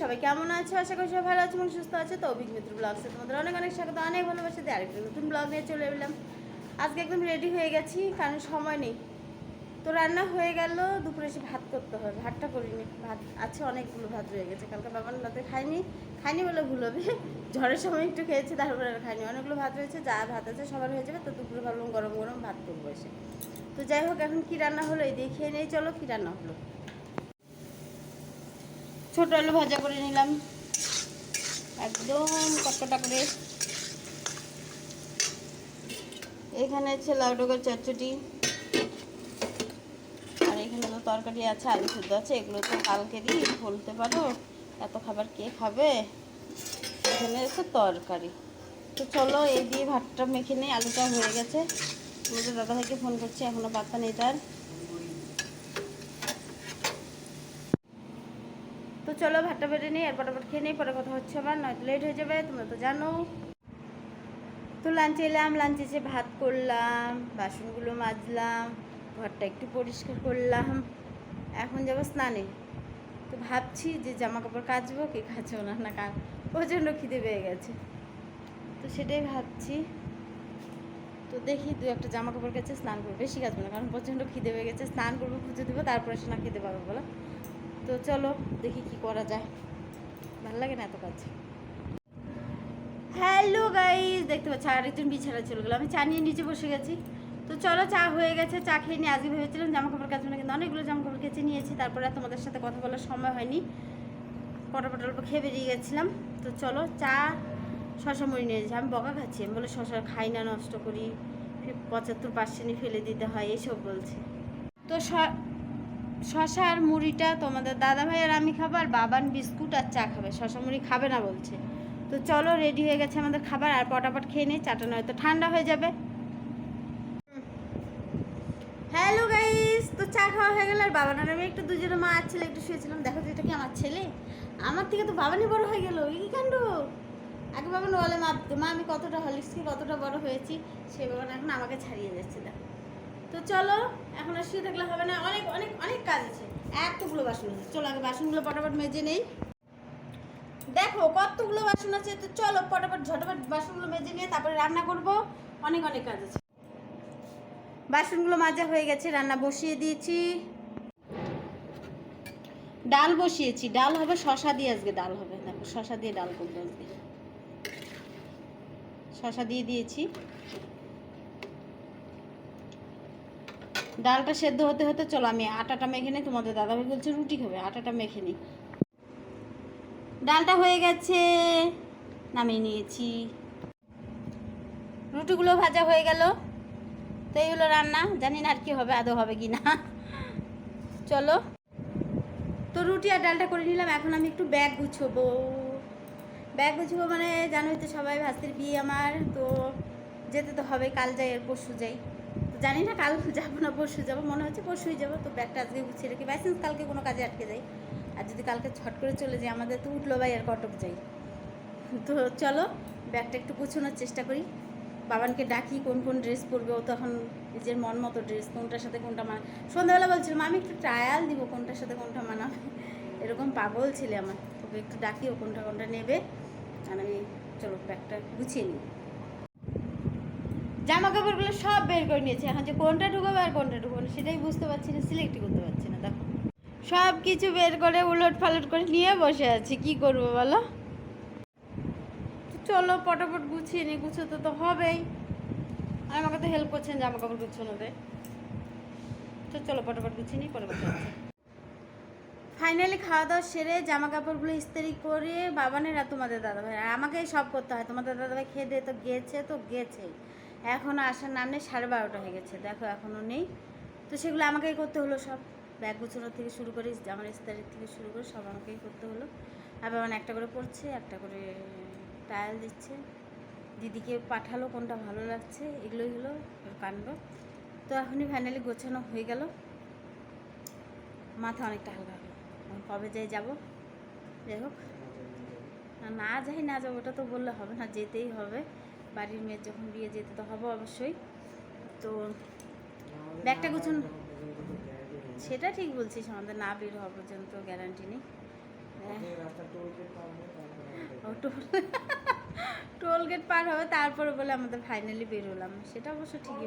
সবাই কেমন আছো? আশা করি সবাই ভালো আছো এবং সুস্থ আছে। তো অভিক মিত্র ব্লগসে অনেক অনেক স্বাগত, অনেক ভালোবাসা দিয়ে আরেকটা নতুন ব্লগ নিয়ে চলে এলাম। আজকে একদম রেডি হয়ে গেছি, কারণ সময় নেই। তো রান্না হয়ে গেল, দুপুরে এসে ভাত করতে হবে। ভাতটা করিনি, ভাত আছে অনেকগুলো ভাত রয়ে গেছে। কালকে বাবার রাতে খাইনি খাইনি বলে ভুল হবে। ঝড়ের সময় একটু খেয়েছি, তারপরে আর খাইনি অনেকগুলো ভাত রয়েছে, যা ভাত আছে সবার হয়ে যাবে, তো দুপুরে ভাবলাম গরম গরম ভাত করব এসে। তো যাই হোক, এখন কী রান্না হলো এই দেখিয়ে নেই, চলো কী রান্না হলো। ছোট আলু ভাজা করে নিলাম। একদম কটকটা করে। এখানে আছে লাউ ডোকার তো তরকারি আছে, আলু সেদ্ধ আছে, এগুলো তো কালকেরই বলতে পারো, এত খাবার কে খাবে? এখানে আছে তরকারি। তো চলো, এই দিয়ে ভাতটা মেখে নিই, আলুটা হয়ে গেছে। আমাদের দাদাভাইকে ফোন করছি, এখনও পাত্তা নেই তার। তো চলো, ভাতটা বেড়ে নিই, আর ফটাফট খেয়ে নিই, পরে কথা হচ্ছে আবার, নয়তো লেট হয়ে যাবে, তোমরা তো জানো। তো লাঞ্চে এলাম লাঞ্চে এসে ভাত করলাম, বাসনগুলো মাজলাম, ঘরটা একটু পরিষ্কার করলাম। এখন যাব স্নানে। তো ভাবছি যে জামা কাপড় কাচবো কি কাচবো না না কা প্রচণ্ড খিদে পেয়ে গেছে। তো সেটাই ভাবছি। তো দেখি দু একটা জামা কাপড় কাছে স্নান করব। বেশি কাচবো না, কারণ প্রচণ্ড খিদে পেয়ে গেছে। স্নান করব, পুজো দেবো, তারপরে সে না খেতে পারব, বলো? তো চলো, দেখি কি করা যায়। ভালো লাগে না এত কাজ? হ্যালো গাইস, দেখতে পাচ্ছি, আরেকজন বিছানা চলে গেলো। আমি চা নিয়ে নিচে বসে গেছি। তো চলো চা হয়ে গেছে, চা খেয়ে নিয়ে আজকে ভেবেছিলাম জামা কাপড় না, কিন্তু অনেকগুলো জামা কাপড় কেচে নিয়েছি, তারপরে তোমাদের সাথে কথা বলার সময় হয়নি। পটাপট অল্প খেয়ে বেরিয়ে গেছিলাম। তো চলো চা শশা মুড়ি নিয়ে আমি বকা খাচ্ছি, আমি বলে শশা খাই না, নষ্ট করি। পঁচাত্তর পার্সেন্টই ফেলে দিতে হয়, এসব বলছে। তো শশা আর মুড়িটা তোমাদের দাদা ভাই আর আমি খাব, আর বাবান বিস্কুট আর চা খাবে। শশা মুড়ি খাবে না বলছে। তো চলো রেডি হয়ে গেছে আমাদের খাবার, আর পটাপট খেয়ে নিই চাটা নয়তো ঠান্ডা হয়ে যাবে। হ্যালো গাইস তো চা খাওয়া হয়ে গেল, আর বাবান আর আমি একটু দুজনে মা আর ছেলে একটু শুয়েছিলাম। দেখো তো, এটা কি আমার ছেলে? আমার থেকে তো বাবানই বড় হয়ে গেল। কি কাণ্ড? আগে বাবান বলে, মা মা, আমি কতটা হলিক্সকে কতটা বড় হয়েছি? সে বাবান এখন আমাকে ছাড়িয়ে যাচ্ছে, দেখো। তো চলো, এখন আর শুয়ে থাকলে হবে না। অনেক অনেক অনেক কাজ আছে। এতগুলো বাসন আছে। চলো, আগে বাসনগুলো পটাপট মেজে নেই। দেখো, কতগুলো বাসন আছে। তো চলো, পটাপট, ঝটাপট বাসনগুলো মেজে নিয়ে তারপরে রান্না করব। অনেক অনেক কাজ আছে। বাসনগুলো মাজা হয়ে গেছে, রান্না বসিয়ে দিয়েছি। ডাল বসিয়েছি, ডাল হবে শশা দিয়ে আজকে, ডাল হবে দেখো শশা দিয়ে ডাল করব আজকে। শশা দিয়ে দিয়েছি। ডালটা সেদ্ধ হতে হতে, চলো আমি আটাটা মেখে নিই, তোমাদের দাদাভাই বলছে রুটি খাবে, আটাটা মেখে নিই। ডালটা হয়ে গেছে, নামিয়ে নিয়েছি। রুটিগুলো ভাজা হয়ে গেল। তো এই রান্না। জানি না আর কি হবে, আদৌ হবে কি না। চলো। তো রুটি আর ডালটা করে নিলাম। এখন আমি একটু ব্যাগ গুছবো। ব্যাগ গুছবো মানে জানোই তো সবাই, ভাস্তির বিয়ে আমার, তো যেতে তো হবে, কাল যাই আর পরশু যাই। তো জানি না কাল যাব না পরশু যাব, মনে হচ্ছে পরশুই যাব, তো ব্যাগটা আজকে গুছিয়ে রেখে। বাইসেন্স কালকে কোনো কাজে আটকে যাই। আর যদি কালকে ছট করে চলে যাই, আমাদের তো উঠল ভাই আর কটক যাই। তো চলো, ব্যাগটা একটু গুছানোর চেষ্টা করি। বাবানকে ডাকি কোন কোন ড্রেস পরবে, ও তখন নিজের মন মতো ড্রেস কোনটার সাথে কোনটা মানা, সন্ধ্যাবেলা বলছিলাম আমি একটু ট্রায়াল দিব কোনটার সাথে কোনটা মানাবে। এরকম পাগল ছেলে আমার। তোকে একটু ডাকি, ও কোনটা কোনটা নেবে। আর আমি, চলো, ব্যাগটা গুছিয়ে নিই। জামা কাপড়গুলো সব বের করে নিয়েছি। এখন যে কোনটা ঢুকাবে আর কোনটা ঢুকাবে না, সেটাই বুঝতে পারছি না সিলেক্টই করতে পারছি না, দেখো। সব কিছু বের করে উলট পালট করে নিয়ে বসে আছি। কি করব বলো? চলো, পটাপট গুছিয়ে নিই গুছোতে তো হবেই। আর আমাকে তো হেল্প করছেন জামা কাপড় গুছানোতে। তো চলো, পটাপট গুছিয়ে নিই পরে কথা ফাইনালি খাওয়া দাওয়া সেরে জামা কাপড়গুলো ইস্ত্রি করে বাবানের তোমাদের দাদাভাই আর আমাকেই সব করতে হয়। তোমাদের দাদাভাই খেয়ে দিয়ে তো গেছে তো গেছে এখনও আসার নাম নেই, সাড়ে বারোটা হয়ে গেছে। দেখো এখনও নেই। তো সেগুলো আমাকেই করতে হলো সব। ব্যাগ গুছানোর থেকে শুরু করে, জামার ইস্তারির থেকে শুরু করে সব আমাকেই করতে হলো। আর বাবান একটা করে পড়ছে একটা করে টায়াল দিচ্ছে। দিদিকে পাঠালো কোনটা ভালো লাগছে এগুলোই হলো কাণ্ড। তো এখনই ফাইনালি গোছানো হয়ে গেল। মাথা অনেকটা হালকা হলো। কবে যাই যাব? যাই হোক। না যাই না যাব ওটা তো বললে হবে না যেতেই হবে। বাড়ির মেয়ের যখন বিয়ে যেতে তো হবে অবশ্যই। তো ব্যাগটা গুছুন সেটা ঠিক বলছিস আমাদের না বের হওয়া পর্যন্ত গ্যারান্টি নেই। হ্যাঁ। ও টোল গেট পার হবে তারপরে বলে আমাদের ফাইনালি বেরোলাম। সেটা অবশ্য ঠিকই